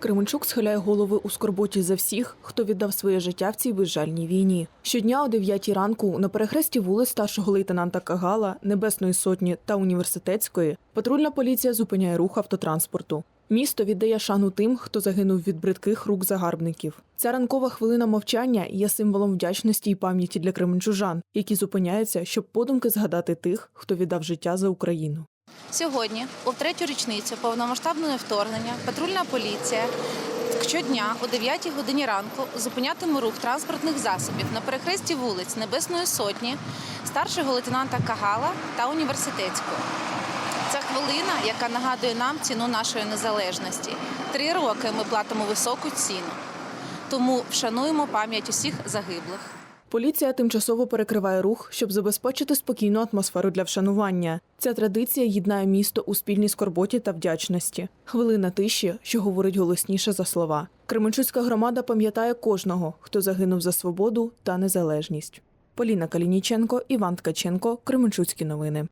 Кременчук схиляє голови у скорботі за всіх, хто віддав своє життя в цій безжальній війні. Щодня о 9 ранку на перехресті вулиць старшого лейтенанта Кагала, Небесної сотні та університетської патрульна поліція зупиняє рух автотранспорту. Місто віддає шану тим, хто загинув від бридких рук загарбників. Ця ранкова хвилина мовчання є символом вдячності і пам'яті для кременчужан, які зупиняються, щоб подумки згадати тих, хто віддав життя за Україну. Сьогодні, у третю річницю повномасштабного вторгнення, патрульна поліція щодня о 9 годині ранку зупинятиме рух транспортних засобів на перехресті вулиць Небесної Сотні, старшого лейтенанта Кагала та університетського. Це хвилина, яка нагадує нам ціну нашої незалежності. Три роки ми платимо високу ціну. Тому вшануємо пам'ять усіх загиблих. Поліція тимчасово перекриває рух, щоб забезпечити спокійну атмосферу для вшанування. Ця традиція єднає місто у спільній скорботі та вдячності. Хвилина тиші, що говорить голосніше за слова. Кременчуцька громада пам'ятає кожного, хто загинув за свободу та незалежність. Поліна Калініченко, Іван Ткаченко, Кременчуцькі новини.